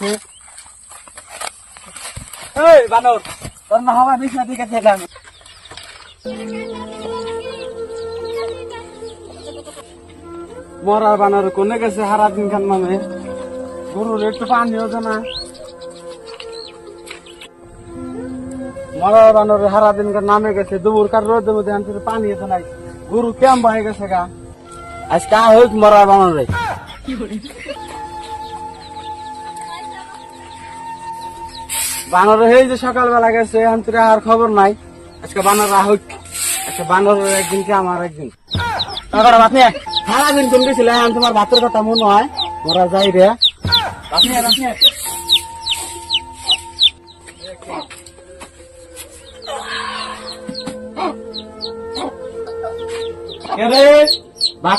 এই, বানর, তোর না হওয়া বিছনা থেকে খেলাম মরার বানর কোনে গেছে হারা দিন খান নামে গরুর একটু পানি হতো না। মরার বানর হারা দিন নামে গেছে, দুপুর কার রোদের মধ্যে আনতে পানি হতো নাই। গরু কেম হয়ে গেছে গা? আজ কা হোক মরার বানর। রে বানর এই যে সকালবেলা গেছে এখন আন্তরে আর খবর নাই। আজকে বানর হোক আজকে বানর একদিন কি আমার একদিন? তারপরে বাপি সারাদিন কোন গেছিল এখন তোমার ভাতের কথা মনে হয়। মোরা যাই রে।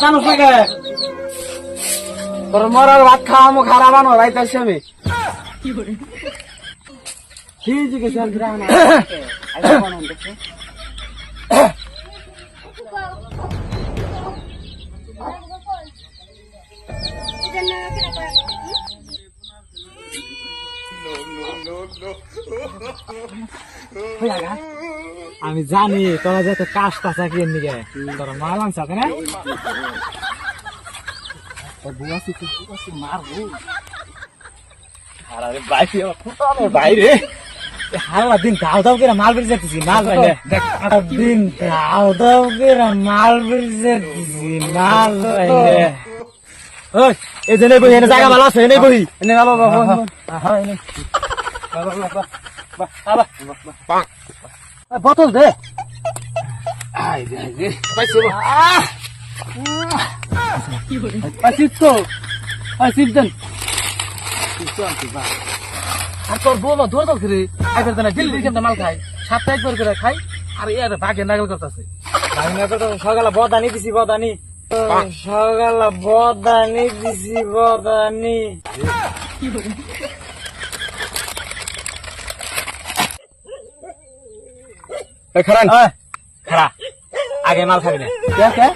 আনো কে তোর মরার ভাত খাওয়া মুখ খারাপ আনো রাইতাছি আমি। আমি জানি তোরা যত কাজটা চাকরি নিকে তোরা মাল আনছা না? আরে বাইরে ফুটানো বাইরে হারা দিন দাও দাও করে মাল বেরিয়ে যেতেছি মাল সারা দিন দাও দাও করে মাল বেরিয়ে যেতেছি মাল এই যে নেই বই এনে জায়গা ভালো আছে এনেই বই এনে বোতল দে। দেন। আর তোর বৌমা ধর দল করে একবার জানা দিল্লি কেমন মাল খায় সাতটা একবার করে খাই আর এর ভাগে নাগল করতেছে। সকালে বদানি দিছি বদানি। সকালে বদানি দিছি বদানি। খারান। খারা আগে মাল খাবি না। কে কে?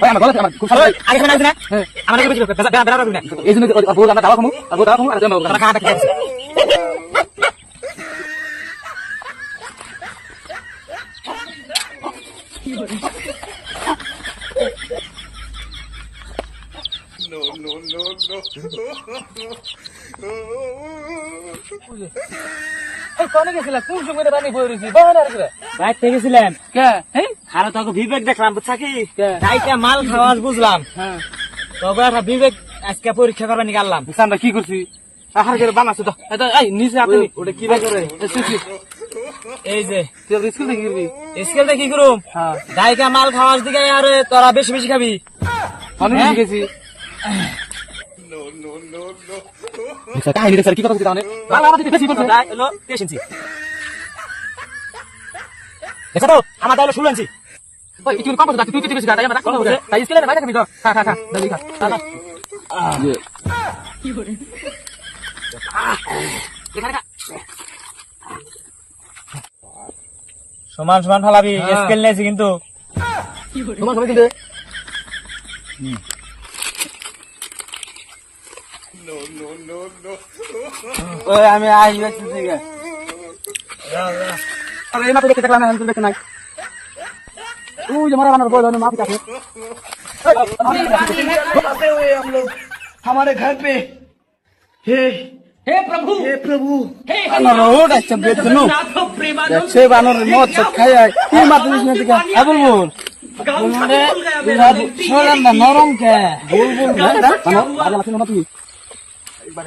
ভাই আমার গলা আমার খুব আগে খাবি না? না আমার এই জন্য বউ দাওয়া খামু আর বউ দাওয়া আর জামা তোরা খাওয়াটা খেয়ে কোনে গেছিল? কোন সময় রানী বই রইছি বাহানা করে। বাইর থেকে গেছিলাম কে? এই আর তোকে বিবেক দেখলাম বুঝছা কি? কে? তাইটা মাল খাওয়াস বুঝলাম। হ্যাঁ। তবে একটা বিবেক আজকে পরীক্ষা করবার নিকাললাম আমরা কি করছি? আহার করে বানাচ্ছি তো। এই তো, এই নিচে আপনি ওটা কি বাই করে এই যে তুই স্কুল থেকে কি করুম? হ্যাঁ। গায়িকা মাল খাওয়াস দিকে আর তোরা বেশি বেশি খাবি। অনেক হ্যাঁ? গেছি। কাহিনী রে স্যার কি কথা তাহলে তাই দেখো তো আমার তাহলে ইঞ্চি ওই একটু কম করতে তুই বেশি তাই আমরা তাই স্কেলে বাইরে খাবি তো খা খা খা দাদি খা এখানে খা সমান সমান ফালাবি। হ্যাঁ। স্কেল নিয়েছি কিন্তু। তোমার সবাই কিন্তু। ওই আমি আই যাচ্ছি ঠিক আছে আরে এই মাপে দেখতে দেখলাম না আমি দেখতে নাই ওই যে মারা বানার বই ধরে মাপি কাছে हमारे घर पे हे हे प्रभु हे प्रभु हे রোড আছে বেতনু দেখছে বানর মদ সব খাই আয় কি মাপে দিস না ঠিক আছে বল বল শোলাম না নরম কে বল